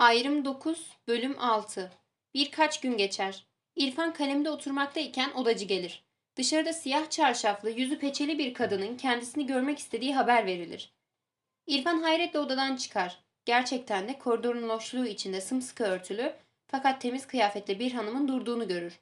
Ayrım 9, bölüm 6. Birkaç gün geçer. İrfan kalemde oturmaktayken odacı gelir. Dışarıda siyah çarşaflı, yüzü peçeli bir kadının kendisini görmek istediği haber verilir. İrfan hayretle odadan çıkar. Gerçekten de koridorun loşluğu içinde sımsıkı örtülü fakat temiz kıyafetli bir hanımın durduğunu görür.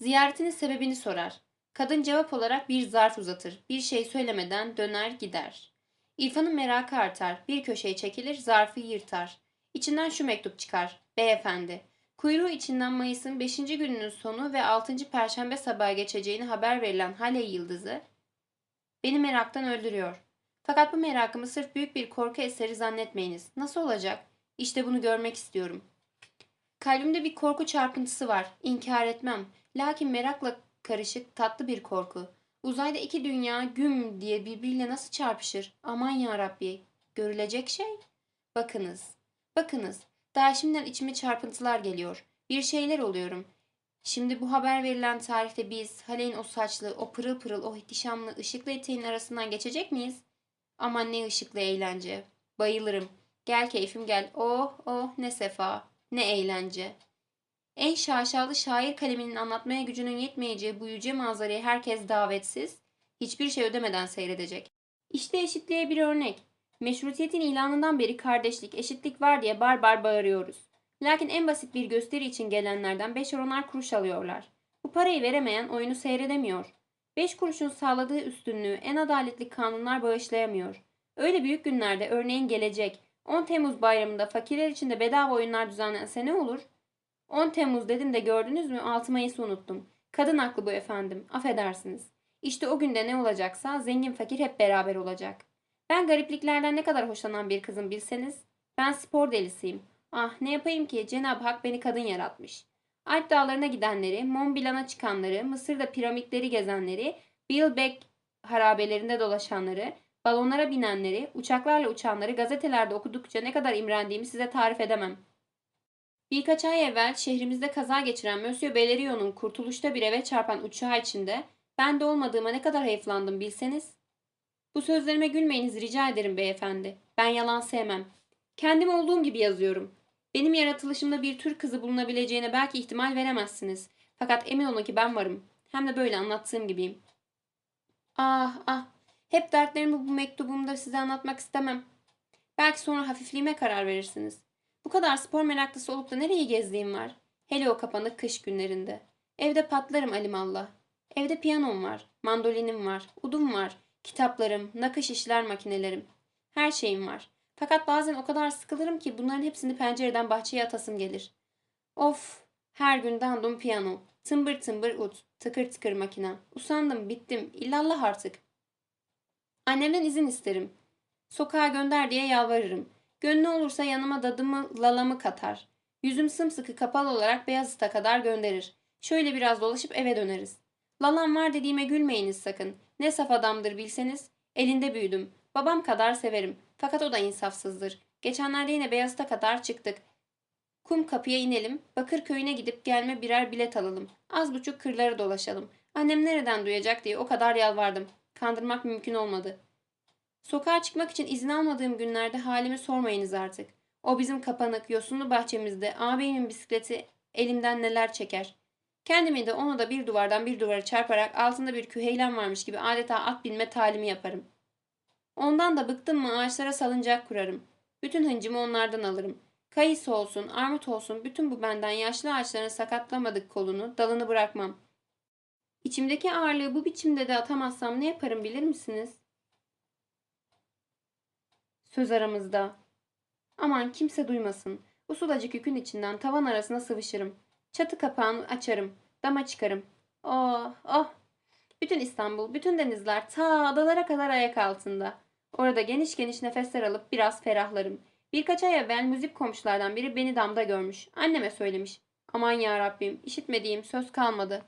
Ziyaretinin sebebini sorar. Kadın cevap olarak bir zarf uzatır. Bir şey söylemeden döner gider. İrfan'ın merakı artar. Bir köşeye çekilir, zarfı yırtar. İçinden şu mektup çıkar. Beyefendi. Kuyruğu içinden Mayıs'ın 5. gününün sonu ve 6. perşembe sabahı geçeceğini haber verilen Haley yıldızı beni meraktan öldürüyor. Fakat bu merakımı sırf büyük bir korku eseri zannetmeyiniz. Nasıl olacak? İşte bunu görmek istiyorum. Kalbimde bir korku çarpıntısı var. İnkar etmem. Lakin merakla karışık tatlı bir korku. Uzayda iki dünya güm diye birbiriyle nasıl çarpışır? Aman ya Rabbi. Görülecek şey? Bakınız. Bakınız. Daha şimdiden içime çarpıntılar geliyor. Bir şeyler oluyorum. Şimdi bu haber verilen tarihte biz Haley'in o saçlı, o pırıl pırıl, o ihtişamlı, ışıklı eteğin arasından geçecek miyiz? Aman ne ışıklı eğlence. Bayılırım. Gel keyfim gel. Oh oh ne sefa. Ne eğlence. En şaşalı şair kaleminin anlatmaya gücünün yetmeyeceği bu yüce manzarayı herkes davetsiz, hiçbir şey ödemeden seyredecek. İşte eşitliğe bir örnek. Meşrutiyetin ilanından beri kardeşlik, eşitlik var diye barbar bağırıyoruz. Lakin en basit bir gösteri için gelenlerden beş onar kuruş alıyorlar. Bu parayı veremeyen oyunu seyredemiyor. Beş kuruşun sağladığı üstünlüğü en adaletli kanunlar bağışlayamıyor. Öyle büyük günlerde örneğin gelecek 10 Temmuz bayramında fakirler için de bedava oyunlar düzenlense ne olur? 10 Temmuz dedim de gördünüz mü 6 Mayıs'ı unuttum. Kadın aklı bu efendim. Affedersiniz. İşte o günde ne olacaksa zengin fakir hep beraber olacak. Ben garipliklerden ne kadar hoşlanan bir kızım bilseniz. Ben spor delisiyim. Ah ne yapayım ki Cenab-ı Hak beni kadın yaratmış. Alp dağlarına gidenleri, Mont Blanc'a çıkanları, Mısır'da piramitleri gezenleri, Baalbek harabelerinde dolaşanları, balonlara binenleri, uçaklarla uçanları gazetelerde okudukça ne kadar imrendiğimi size tarif edemem. Birkaç ay evvel şehrimizde kaza geçiren Monsieur Bellerio'nun kurtuluşta bir eve çarpan uçağı içinde ben de olmadığıma ne kadar hayıflandım bilseniz. Bu sözlerime gülmeyiniz rica ederim beyefendi. Ben yalan sevmem. Kendim olduğum gibi yazıyorum. Benim yaratılışımda bir Türk kızı bulunabileceğine belki ihtimal veremezsiniz. Fakat emin olun ki ben varım. Hem de böyle anlattığım gibiyim. Ah ah. Hep dertlerimi bu mektubumda size anlatmak istemem. Belki sonra hafifliğime karar verirsiniz. Bu kadar spor meraklısı olup da nereye gezdiğim var? Hele o kapanık kış günlerinde. Evde patlarım alimallah. Evde piyanom var, mandolinim var, udum var, kitaplarım, nakış işler makinelerim. Her şeyim var. Fakat bazen o kadar sıkılırım ki bunların hepsini pencereden bahçeye atasım gelir. Of! Her gün dandum piyano, tımbır tımbır ut, tıkır tıkır makina. Usandım, bittim, illallah artık. Annemden izin isterim. Sokağa gönder diye yalvarırım. Gönlü olursa yanıma dadımı, lalamı katar. Yüzüm sımsıkı kapalı olarak Beyazıt'a kadar gönderir. Şöyle biraz dolaşıp eve döneriz. Lalam var dediğime gülmeyiniz sakın. Ne saf adamdır bilseniz. Elinde büyüdüm. Babam kadar severim. Fakat o da insafsızdır. Geçenlerde yine Beyazıt'a kadar çıktık. Kum kapıya inelim. Bakır köyüne gidip gelme birer bilet alalım. Az buçuk kırları dolaşalım. Annem nereden duyacak diye o kadar yalvardım. Kandırmak mümkün olmadı. Sokağa çıkmak için izin almadığım günlerde halimi sormayınız artık. O bizim kapanık, yosunlu bahçemizde ağabeyimin bisikleti elimden neler çeker. Kendimi de onu da bir duvardan bir duvara çarparak altında bir küheylen varmış gibi adeta at binme talimi yaparım. Ondan da bıktım mı ağaçlara salıncak kurarım. Bütün hıncımı onlardan alırım. Kayısı olsun, armut olsun bütün bu benden yaşlı ağaçların sakatlamadık kolunu, dalını bırakmam. İçimdeki ağırlığı bu biçimde de atamazsam ne yaparım bilir misiniz? Söz aramızda. Aman kimse duymasın. Bu sulacık yükün içinden tavan arasına sıvışırım. Çatı kapağını açarım. Dama çıkarım. Oh oh. Bütün İstanbul, bütün denizler ta adalara kadar ayak altında. Orada geniş geniş nefesler alıp biraz ferahlarım. Birkaç ay evvel müzik komşulardan biri beni damda görmüş. Anneme söylemiş. Aman ya Rabbim, işitmediğim söz kalmadı.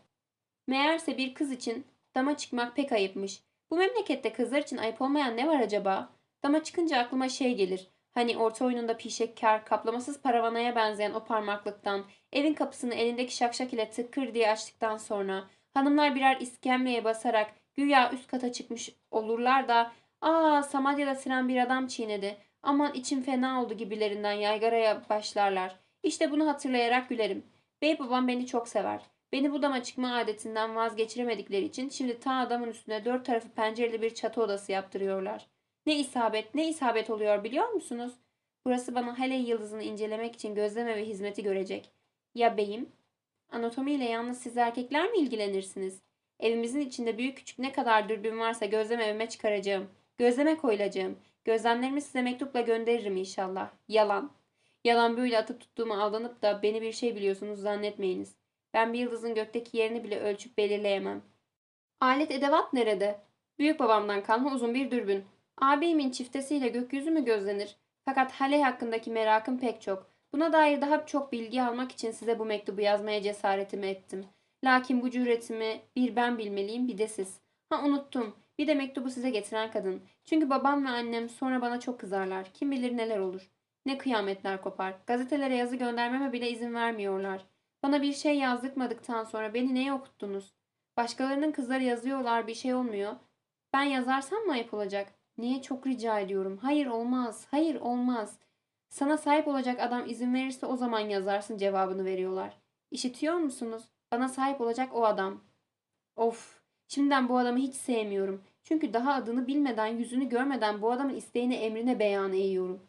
Meğerse bir kız için dama çıkmak pek ayıpmış. Bu memlekette kızlar için ayıp olmayan ne var acaba? Dama çıkınca aklıma şey gelir. Hani orta oyununda pişekkar, kaplamasız paravanaya benzeyen o parmaklıktan, evin kapısını elindeki şakşak ile tıkır diye açtıktan sonra, hanımlar birer iskemleye basarak güya üst kata çıkmış olurlar da ''Aa Samadya'da siren bir adam çiğnedi. Aman içim fena oldu gibilerinden yaygaraya başlarlar. İşte bunu hatırlayarak gülerim. Bey babam beni çok sever. Beni bu dama çıkma adetinden vazgeçiremedikleri için şimdi ta adamın üstüne dört tarafı pencereli bir çatı odası yaptırıyorlar. Ne isabet, ne isabet oluyor biliyor musunuz? Burası bana Halley yıldızını incelemek için gözleme ve hizmeti görecek. Ya beyim? Anatomiyle yalnız siz erkekler mi ilgilenirsiniz? Evimizin içinde büyük küçük ne kadar dürbün varsa gözlem evime çıkaracağım. Gözleme koyulacağım. Gözlemlerimi size mektupla gönderirim inşallah. Yalan. Yalan böyle atıp tuttuğumu aldanıp da beni bir şey biliyorsunuz zannetmeyiniz. Ben bir yıldızın gökteki yerini bile ölçüp belirleyemem. Alet edevat nerede? Büyük babamdan kalma uzun bir dürbün. Ağabeyimin çiftesiyle gökyüzü mü gözlenir? Fakat Halley hakkındaki merakım pek çok. Buna dair daha çok bilgi almak için size bu mektubu yazmaya cesaretimi ettim. Lakin bu cüretimi bir ben bilmeliyim bir de siz. Ha unuttum. Bir de mektubu size getiren kadın. Çünkü babam ve annem sonra bana çok kızarlar. Kim bilir neler olur. Ne kıyametler kopar. Gazetelere yazı göndermeme bile izin vermiyorlar. Bana bir şey yazdırtmadıktan sonra beni neye okuttunuz? Başkalarının kızları yazıyorlar bir şey olmuyor. Ben yazarsam mı ayıp olacak? Niye çok rica ediyorum. Hayır olmaz. Hayır olmaz. Sana sahip olacak adam izin verirse o zaman yazarsın cevabını veriyorlar. İşitiyor musunuz? Bana sahip olacak o adam. Of. Şimdiden bu adamı hiç sevmiyorum. Çünkü daha adını bilmeden, yüzünü görmeden bu adamın isteğini emrine beyan eğiyorum.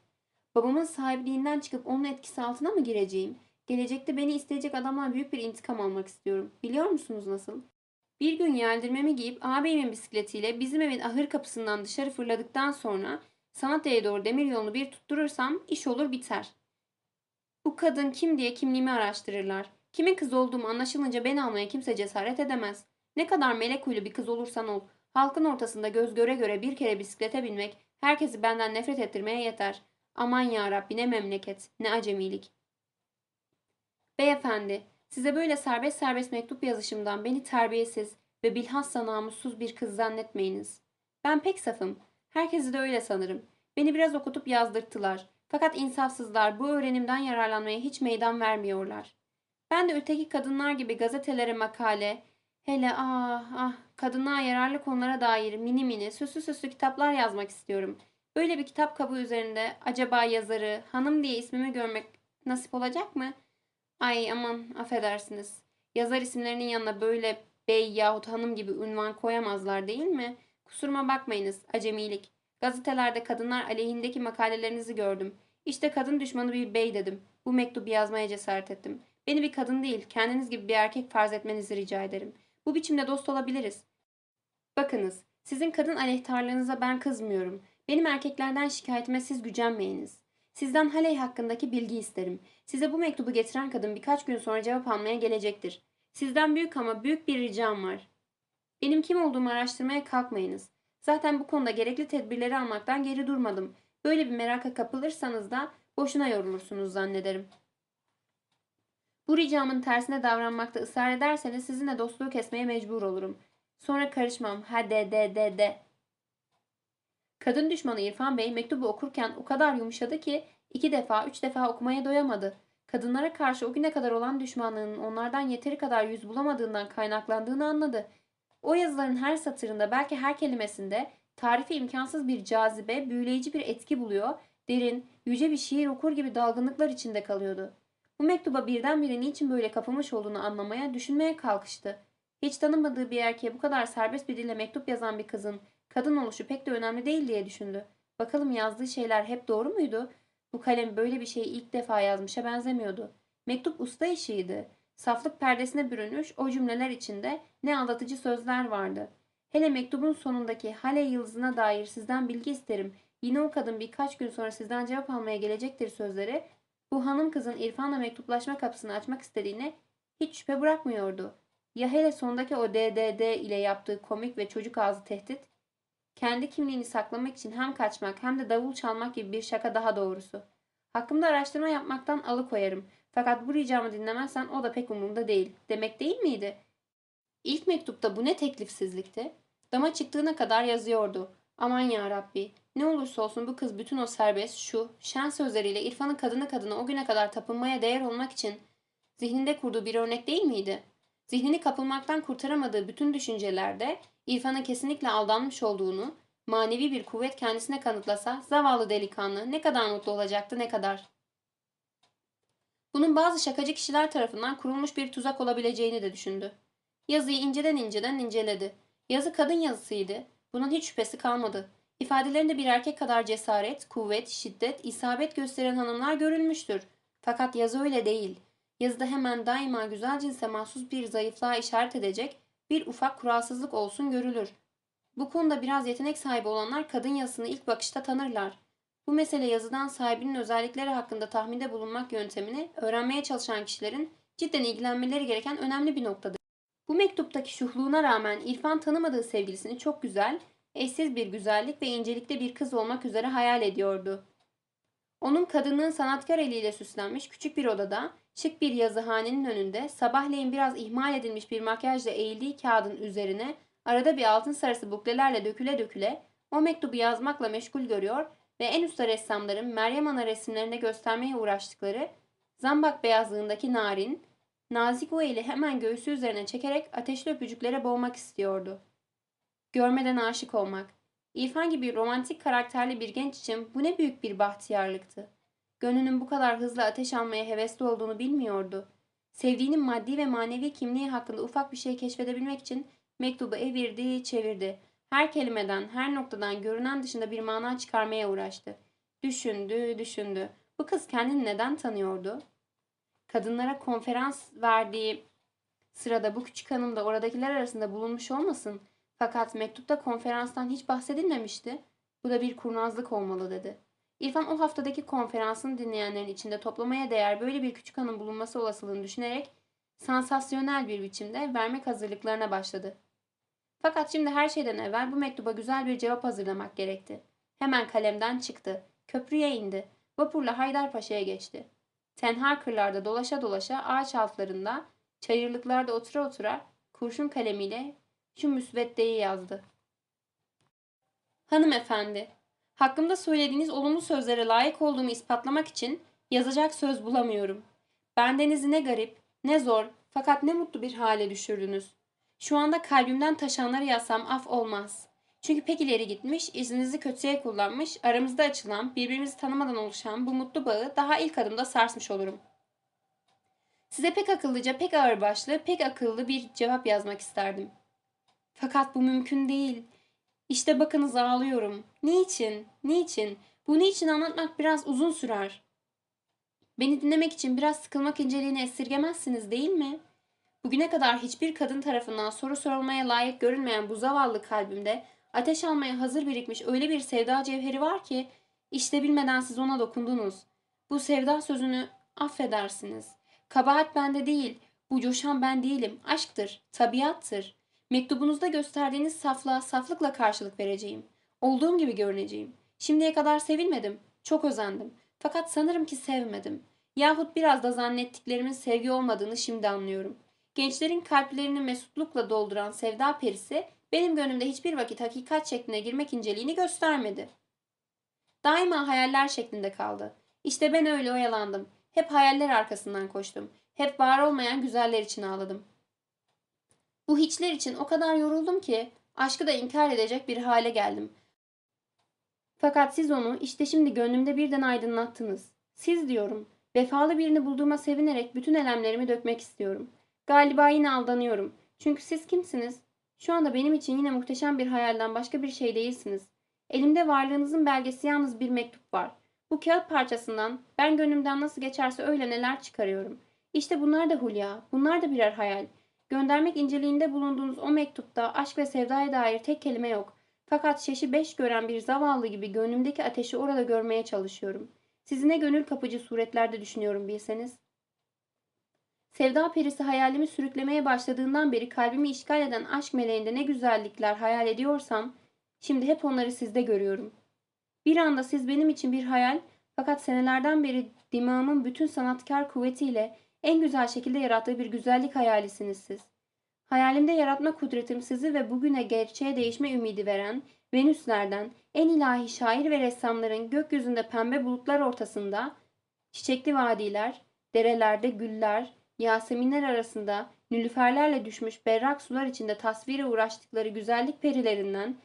Babamın sahipliğinden çıkıp onun etkisi altına mı gireceğim? Gelecekte beni isteyecek adamdan büyük bir intikam almak istiyorum. Biliyor musunuz nasıl? Bir gün yeldirmemi giyip ağabeyimin bisikletiyle bizim evin ahır kapısından dışarı fırladıktan sonra Sanatya'ya doğru demir yolunu bir tutturursam iş olur biter. Bu kadın kim diye kimliğimi araştırırlar. Kimin kız olduğumu anlaşılınca beni almaya kimse cesaret edemez. Ne kadar melek huylu bir kız olursan ol. Halkın ortasında göz göre göre bir kere bisiklete binmek herkesi benden nefret ettirmeye yeter. Aman ya Rabbi ne memleket, ne acemilik. Beyefendi, size böyle serbest serbest mektup yazışımdan beni terbiyesiz ve bilhassa namussuz bir kız zannetmeyiniz. Ben pek safım. Herkesi de öyle sanırım. Beni biraz okutup yazdırttılar. Fakat insafsızlar bu öğrenimden yararlanmaya hiç meydan vermiyorlar. Ben de öteki kadınlar gibi gazetelere makale, hele ah ah kadınlığa yararlı konulara dair mini mini süslü süslü kitaplar yazmak istiyorum. Böyle bir kitap kabuğu üzerinde acaba yazarı, hanım diye ismimi görmek nasip olacak mı? Ay aman affedersiniz. Yazar isimlerinin yanına böyle bey yahut hanım gibi ünvan koyamazlar değil mi? Kusuruma bakmayınız, acemilik. Gazetelerde kadınlar aleyhindeki makalelerinizi gördüm. İşte kadın düşmanı bir bey dedim. Bu mektubu yazmaya cesaret ettim. Beni bir kadın değil, kendiniz gibi bir erkek farz etmenizi rica ederim. Bu biçimde dost olabiliriz. Bakınız, sizin kadın aleyhtarlığınıza ben kızmıyorum. Benim erkeklerden şikayetime siz gücenmeyiniz. Sizden Haley hakkındaki bilgi isterim. Size bu mektubu getiren kadın birkaç gün sonra cevap almaya gelecektir. Sizden büyük ama büyük bir ricam var. Benim kim olduğumu araştırmaya kalkmayınız. Zaten bu konuda gerekli tedbirleri almaktan geri durmadım. Böyle bir meraka kapılırsanız da boşuna yorulursunuz zannederim. Bu ricamın tersine davranmakta ısrar ederseniz sizinle dostluğu kesmeye mecbur olurum. Sonra karışmam. Ha de de de de. Kadın düşmanı İrfan Bey mektubu okurken o kadar yumuşadı ki iki defa, üç defa okumaya doyamadı. Kadınlara karşı o güne kadar olan düşmanlığının onlardan yeteri kadar yüz bulamadığından kaynaklandığını anladı. O yazıların her satırında belki her kelimesinde tarifi imkansız bir cazibe, büyüleyici bir etki buluyor, derin, yüce bir şiir okur gibi dalgınlıklar içinde kalıyordu. Bu mektuba birdenbire niçin böyle kapılmış olduğunu anlamaya, düşünmeye kalkıştı. Hiç tanımadığı bir erkeğe bu kadar serbest bir dille mektup yazan bir kızın kadın oluşu pek de önemli değil diye düşündü. Bakalım yazdığı şeyler hep doğru muydu? Bu kalem böyle bir şeyi ilk defa yazmışa benzemiyordu. Mektup usta işiydi. Saflık perdesine bürünmüş o cümleler içinde ne aldatıcı sözler vardı. Hele mektubun sonundaki Hale yıldızına dair sizden bilgi isterim. Yine o kadın birkaç gün sonra sizden cevap almaya gelecektir sözleri. Bu hanım kızın İrfan'la mektuplaşma kapısını açmak istediğine hiç şüphe bırakmıyordu. Ya hele sondaki o DDD ile yaptığı komik ve çocuk ağzı tehdit? Kendi kimliğini saklamak için hem kaçmak hem de davul çalmak gibi bir şaka daha doğrusu. Hakkımda araştırma yapmaktan alıkoyarım. Fakat bu ricamı dinlemezsen o da pek umurumda değil. Demek değil miydi? İlk mektupta bu ne teklifsizlikti? Dama çıktığına kadar yazıyordu. Aman ya Rabbi. Ne olursa olsun bu kız bütün o serbest, şu, şen sözleriyle İrfan'ın kadını kadına o güne kadar tapınmaya değer olmak için zihninde kurduğu bir örnek değil miydi? Zihnini kapılmaktan kurtaramadığı bütün düşüncelerde İrfan'a kesinlikle aldanmış olduğunu, manevi bir kuvvet kendisine kanıtlasa zavallı delikanlı ne kadar mutlu olacaktı ne kadar. Bunun bazı şakacı kişiler tarafından kurulmuş bir tuzak olabileceğini de düşündü. Yazıyı inceden inceden inceledi. Yazı kadın yazısıydı. Bunun hiç şüphesi kalmadı. İfadelerinde bir erkek kadar cesaret, kuvvet, şiddet, isabet gösteren hanımlar görülmüştür. Fakat yazı öyle değil. Yazıda hemen daima güzel cinse mahsus bir zayıflığa işaret edecek bir ufak kuralsızlık olsun görülür. Bu konuda biraz yetenek sahibi olanlar kadın yazısını ilk bakışta tanırlar. Bu mesele yazıdan sahibinin özellikleri hakkında tahminde bulunmak yöntemini öğrenmeye çalışan kişilerin cidden ilgilenmeleri gereken önemli bir noktadır. Bu mektuptaki şuhluğuna rağmen İrfan tanımadığı sevgilisini çok güzel, eşsiz bir güzellik ve incelikte bir kız olmak üzere hayal ediyordu. Onun kadının sanatkar eliyle süslenmiş küçük bir odada, şık bir yazıhanenin önünde sabahleyin biraz ihmal edilmiş bir makyajla eğildiği kağıdın üzerine arada bir altın sarısı buklelerle döküle döküle o mektubu yazmakla meşgul görüyor ve en usta ressamların Meryem Ana resimlerinde göstermeye uğraştıkları zambak beyazlığındaki narin, nazik o eli hemen göğsü üzerine çekerek ateşli öpücüklere boğmak istiyordu. Görmeden aşık olmak. İrfan gibi romantik karakterli bir genç için bu ne büyük bir bahtiyarlıktı. Gönlünün bu kadar hızlı ateş almaya hevesli olduğunu bilmiyordu. Sevdiğinin maddi ve manevi kimliği hakkında ufak bir şey keşfedebilmek için mektubu evirdi, çevirdi. Her kelimeden, her noktadan görünen dışında bir mana çıkarmaya uğraştı. Düşündü, düşündü. Bu kız kendini neden tanıyordu? Kadınlara konferans verdiği sırada bu küçük hanım da oradakiler arasında bulunmuş olmasın? Fakat mektupta konferanstan hiç bahsedilmemişti. Bu da bir kurnazlık olmalı dedi. İrfan o haftadaki konferansını dinleyenlerin içinde toplamaya değer böyle bir küçük hanım bulunması olasılığını düşünerek sansasyonel bir biçimde vermek hazırlıklarına başladı. Fakat şimdi her şeyden evvel bu mektuba güzel bir cevap hazırlamak gerekti. Hemen kalemden çıktı. Köprüye indi. Vapurla Haydarpaşa'ya geçti. Tenha kırlarda dolaşa dolaşa ağaç altlarında, çayırlıklarda otura otura kurşun kalemiyle şu müsveddeyi yazdı. Hanımefendi, hakkımda söylediğiniz olumlu sözlere layık olduğumu ispatlamak için yazacak söz bulamıyorum. Bendenizi ne garip, ne zor fakat ne mutlu bir hale düşürdünüz. Şu anda kalbimden taşanları yazsam af olmaz. Çünkü pek ileri gitmiş, izninizi kötüye kullanmış, aramızda açılan, birbirimizi tanımadan oluşan bu mutlu bağı daha ilk adımda sarsmış olurum. Size pek akıllıca, pek ağırbaşlı, pek akıllı bir cevap yazmak isterdim. Fakat bu mümkün değil. İşte bakınız ağlıyorum. Niçin? Niçin? Bu niçin anlatmak biraz uzun sürer. Beni dinlemek için biraz sıkılmak inceliğini esirgemezsiniz değil mi? Bugüne kadar hiçbir kadın tarafından soru sorulmaya layık görünmeyen bu zavallı kalbimde ateş almaya hazır birikmiş öyle bir sevda cevheri var ki işte bilmeden siz ona dokundunuz. Bu sevda sözünü affedersiniz. Kabahat bende değil. Bu coşan ben değilim. Aşktır, tabiattır. Mektubunuzda gösterdiğiniz saflığa saflıkla karşılık vereceğim. Olduğum gibi görüneceğim. Şimdiye kadar sevilmedim. Çok özendim. Fakat sanırım ki sevmedim. Yahut biraz da zannettiklerimin sevgi olmadığını şimdi anlıyorum. Gençlerin kalplerini mesutlukla dolduran sevda perisi benim gönlümde hiçbir vakit hakikat şekline girmek inceliğini göstermedi. Daima hayaller şeklinde kaldı. İşte ben öyle oyalandım. Hep hayaller arkasından koştum. Hep var olmayan güzeller için ağladım. Bu hiçler için o kadar yoruldum ki aşkı da inkar edecek bir hale geldim. Fakat siz onu işte şimdi gönlümde birden aydınlattınız. Siz diyorum. Vefalı birini bulduğuma sevinerek bütün elemlerimi dökmek istiyorum. Galiba yine aldanıyorum. Çünkü siz kimsiniz? Şu anda benim için yine muhteşem bir hayalden başka bir şey değilsiniz. Elimde varlığınızın belgesi yalnız bir mektup var. Bu kağıt parçasından ben gönlümden nasıl geçerse öyle neler çıkarıyorum. İşte bunlar da Hulya, bunlar da birer hayal. Göndermek inceliğinde bulunduğunuz o mektupta aşk ve sevdaya dair tek kelime yok. Fakat şeşi beş gören bir zavallı gibi gönlümdeki ateşi orada görmeye çalışıyorum. Sizi ne gönül kapıcı suretlerde düşünüyorum bilseniz. Sevda perisi hayalimi sürüklemeye başladığından beri kalbimi işgal eden aşk meleğinde ne güzellikler hayal ediyorsam, şimdi hep onları sizde görüyorum. Bir anda siz benim için bir hayal, fakat senelerden beri dimağımın bütün sanatkar kuvvetiyle en güzel şekilde yarattığı bir güzellik hayalisiniz siz. Hayalimde yaratma kudretim sizi ve bugüne gerçeğe değişme ümidi veren Venüslerden en ilahi şair ve ressamların gökyüzünde pembe bulutlar ortasında çiçekli vadiler, derelerde güller, yaseminler arasında nülüferlerle düşmüş berrak sular içinde tasvire uğraştıkları güzellik perilerinden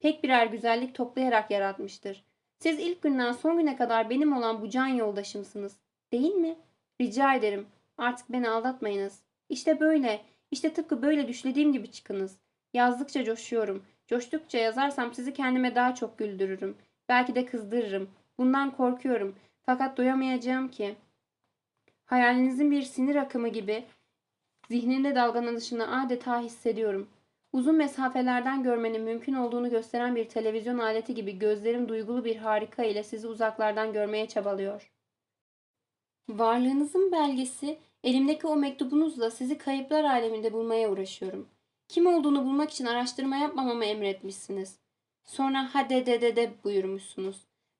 pek birer güzellik toplayarak yaratmıştır. Siz ilk günden son güne kadar benim olan bu can yoldaşımsınız. Değil mi? Rica ederim. Artık beni aldatmayınız. İşte böyle, işte tıpkı böyle düşlediğim gibi çıkınız. Yazdıkça coşuyorum. Coştukça yazarsam sizi kendime daha çok güldürürüm. Belki de kızdırırım. Bundan korkuyorum. Fakat doyamayacağım ki. Hayalinizin bir sinir akımı gibi zihninde dalgalanışını adeta hissediyorum. Uzun mesafelerden görmenin mümkün olduğunu gösteren bir televizyon aleti gibi gözlerim duygulu bir harika ile sizi uzaklardan görmeye çabalıyor. Varlığınızın belgesi elimdeki o mektubunuzla sizi kayıplar aleminde bulmaya uğraşıyorum. Kim olduğunu bulmak için araştırma yapmamamı emretmişsiniz. Sonra ha de de de de buyurmuşsunuz.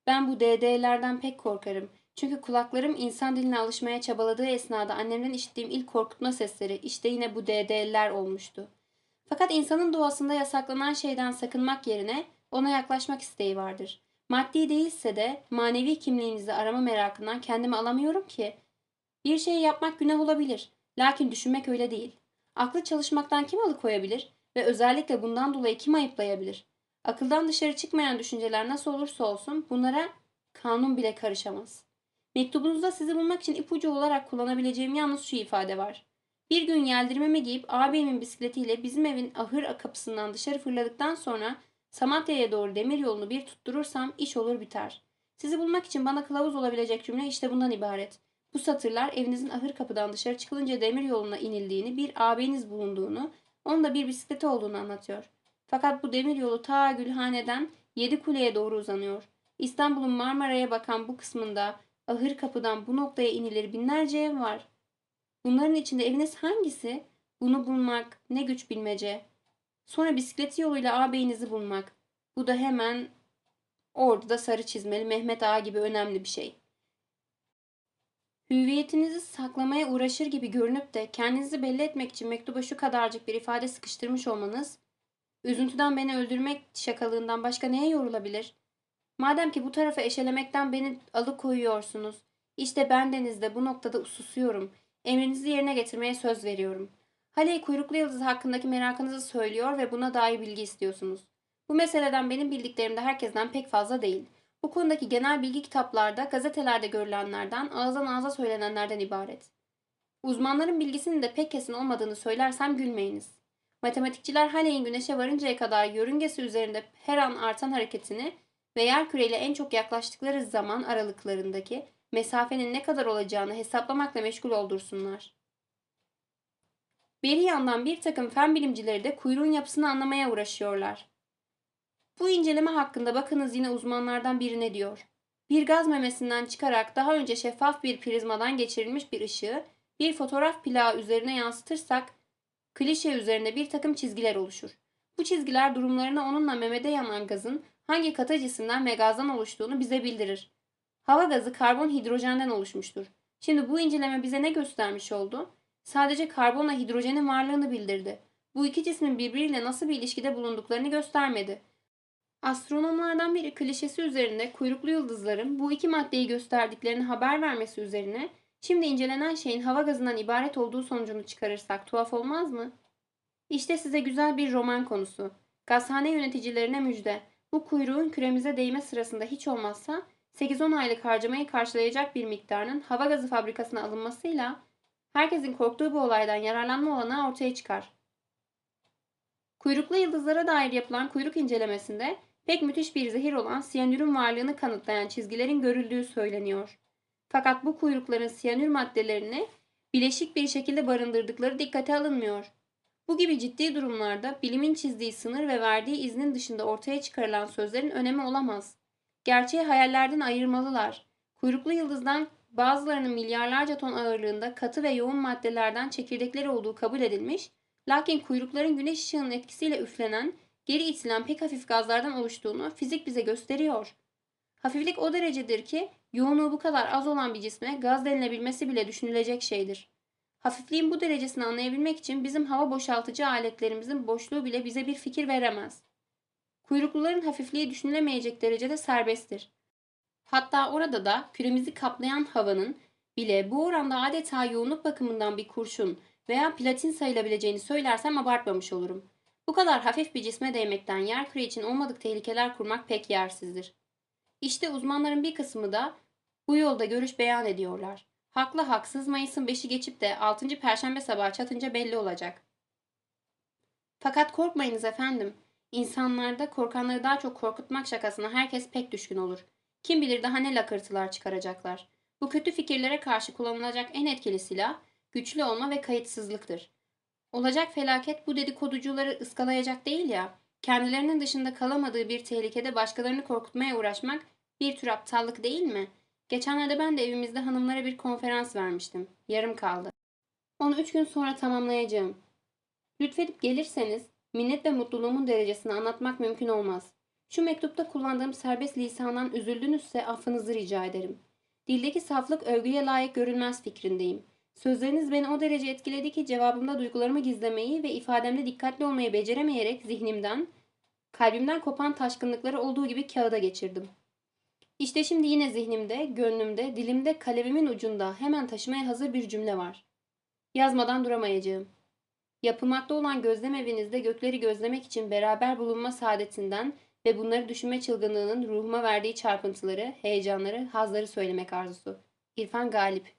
Ben bu DD'lerden pek korkarım. Çünkü kulaklarım insan diline alışmaya çabaladığı esnada annemden işittiğim ilk korkutma sesleri işte yine bu DD'ler olmuştu. Fakat insanın doğasında yasaklanan şeyden sakınmak yerine ona yaklaşmak isteği vardır. Maddi değilse de manevi kimliğinizi arama merakından kendimi alamıyorum ki. Bir şey yapmak günah olabilir. Lakin düşünmek öyle değil. Aklı çalışmaktan kim alıkoyabilir ve özellikle bundan dolayı kim ayıplayabilir? Akıldan dışarı çıkmayan düşünceler nasıl olursa olsun bunlara kanun bile karışamaz. Mektubunuzda sizi bulmak için ipucu olarak kullanabileceğim yalnız şu ifade var. Bir gün yeldirmemi giyip ağabeyimin bisikletiyle bizim evin ahır kapısından dışarı fırladıktan sonra Samatya'ya doğru demir yolunu bir tutturursam iş olur biter. Sizi bulmak için bana kılavuz olabilecek cümle işte bundan ibaret. Bu satırlar evinizin ahır kapıdan dışarı çıkılınca demir yoluna inildiğini, bir ağabeyiniz bulunduğunu, onun da bir bisikleti olduğunu anlatıyor. Fakat bu demir yolu ta Gülhane'den Yedi Kule'ye doğru uzanıyor. İstanbul'un Marmara'ya bakan bu kısmında ahır kapıdan bu noktaya inilir binlerce ev var. Bunların içinde eviniz hangisi? Bunu bulmak ne güç bilmece. Sonra bisikleti yoluyla ağabeyinizi bulmak. Bu da hemen orada da sarı çizmeli Mehmet Ağa gibi önemli bir şey. Hüviyetinizi saklamaya uğraşır gibi görünüp de kendinizi belli etmek için mektuba şu kadarcık bir ifade sıkıştırmış olmanız, üzüntüden beni öldürmek şakalığından başka neye yorulabilir? Madem ki bu tarafa eşelemekten beni alıkoyuyorsunuz, işte bendeniz de bu noktada susuyorum. Emrinizi yerine getirmeye söz veriyorum. Halley kuyruklu yıldız hakkındaki merakınızı söylüyor ve buna dair bilgi istiyorsunuz. Bu meseleden benim bildiklerim de herkesten pek fazla değil. Bu konudaki genel bilgi kitaplarda, gazetelerde görülenlerden, ağızdan ağza söylenenlerden ibaret. Uzmanların bilgisinin de pek kesin olmadığını söylersem gülmeyiniz. Matematikçiler Halley'in güneşe varıncaya kadar yörüngesi üzerinde her an artan hareketini ve yer küreyle en çok yaklaştıkları zaman aralıklarındaki mesafenin ne kadar olacağını hesaplamakla meşgul oldursunlar. Bir yandan bir takım fen bilimcileri de kuyruğun yapısını anlamaya uğraşıyorlar. Bu inceleme hakkında bakınız yine uzmanlardan biri ne diyor. Bir gaz memesinden çıkarak daha önce şeffaf bir prizmadan geçirilmiş bir ışığı bir fotoğraf plağı üzerine yansıtırsak klişe üzerinde bir takım çizgiler oluşur. Bu çizgiler durumlarına onunla memede yanan gazın hangi katı cisimden ve gazdan oluştuğunu bize bildirir. Hava gazı karbon hidrojenden oluşmuştur. Şimdi bu inceleme bize ne göstermiş oldu? Sadece karbonla hidrojenin varlığını bildirdi. Bu iki cismin birbiriyle nasıl bir ilişkide bulunduklarını göstermedi. Astronomlardan biri klişesi üzerinde kuyruklu yıldızların bu iki maddeyi gösterdiklerini haber vermesi üzerine şimdi incelenen şeyin hava gazından ibaret olduğu sonucunu çıkarırsak tuhaf olmaz mı? İşte size güzel bir roman konusu. Gazhane yöneticilerine müjde. Bu kuyruğun küremize değme sırasında hiç olmazsa 8-10 aylık harcamayı karşılayacak bir miktarının hava gazı fabrikasına alınmasıyla herkesin korktuğu bu olaydan yararlanma olanağı ortaya çıkar. Kuyruklu yıldızlara dair yapılan kuyruk incelemesinde pek müthiş bir zehir olan siyanürün varlığını kanıtlayan çizgilerin görüldüğü söyleniyor. Fakat bu kuyrukların siyanür maddelerini bileşik bir şekilde barındırdıkları dikkate alınmıyor. Bu gibi ciddi durumlarda bilimin çizdiği sınır ve verdiği iznin dışında ortaya çıkarılan sözlerin önemi olamaz. Gerçeği hayallerden ayırmalılar. Kuyruklu yıldızdan bazılarının milyarlarca ton ağırlığında katı ve yoğun maddelerden çekirdekleri olduğu kabul edilmiş, lakin kuyrukların güneş ışığının etkisiyle üflenen, geri itilen pek hafif gazlardan oluştuğunu fizik bize gösteriyor. Hafiflik o derecedir ki yoğunluğu bu kadar az olan bir cisme gaz denilebilmesi bile düşünülecek şeydir. Hafifliğin bu derecesini anlayabilmek için bizim hava boşaltıcı aletlerimizin boşluğu bile bize bir fikir veremez. Kuyrukluların hafifliği düşünülemeyecek derecede serbesttir. Hatta orada da küremizi kaplayan havanın bile bu oranda adeta yoğunluk bakımından bir kurşun veya platin sayılabileceğini söylersem abartmamış olurum. Bu kadar hafif bir cisme değmekten yerküre için olmadık tehlikeler kurmak pek yersizdir. İşte uzmanların bir kısmı da bu yolda görüş beyan ediyorlar. Haklı haksız Mayıs'ın 5'i geçip de 6. Perşembe sabahı çatınca belli olacak. Fakat korkmayınız efendim. İnsanlarda korkanları daha çok korkutmak şakasına herkes pek düşkün olur. Kim bilir daha ne lakırtılar çıkaracaklar. Bu kötü fikirlere karşı kullanılacak en etkili silah güçlü olma ve kayıtsızlıktır. Olacak felaket bu dedikoducuları ıskalayacak değil ya. Kendilerinin dışında kalamadığı bir tehlikede başkalarını korkutmaya uğraşmak bir tür aptallık değil mi? Geçenlerde ben de evimizde hanımlara bir konferans vermiştim. Yarım kaldı. Onu üç gün sonra tamamlayacağım. Lütfedip gelirseniz minnet ve mutluluğumun derecesini anlatmak mümkün olmaz. Şu mektupta kullandığım serbest lisandan üzüldünüzse affınızı rica ederim. Dildeki saflık övgüye layık görülmez fikrindeyim. Sözleriniz beni o derece etkiledi ki cevabımda duygularımı gizlemeyi ve ifademde dikkatli olmayı beceremeyerek zihnimden, kalbimden kopan taşkınlıkları olduğu gibi kağıda geçirdim. İşte şimdi yine zihnimde, gönlümde, dilimde kalemimin ucunda hemen taşımaya hazır bir cümle var. Yazmadan duramayacağım. Yapılmakta olan gözlem evinizde gökleri gözlemek için beraber bulunma saadetinden ve bunları düşünme çılgınlığının ruhuma verdiği çarpıntıları, heyecanları, hazları söylemek arzusu. İrfan Galip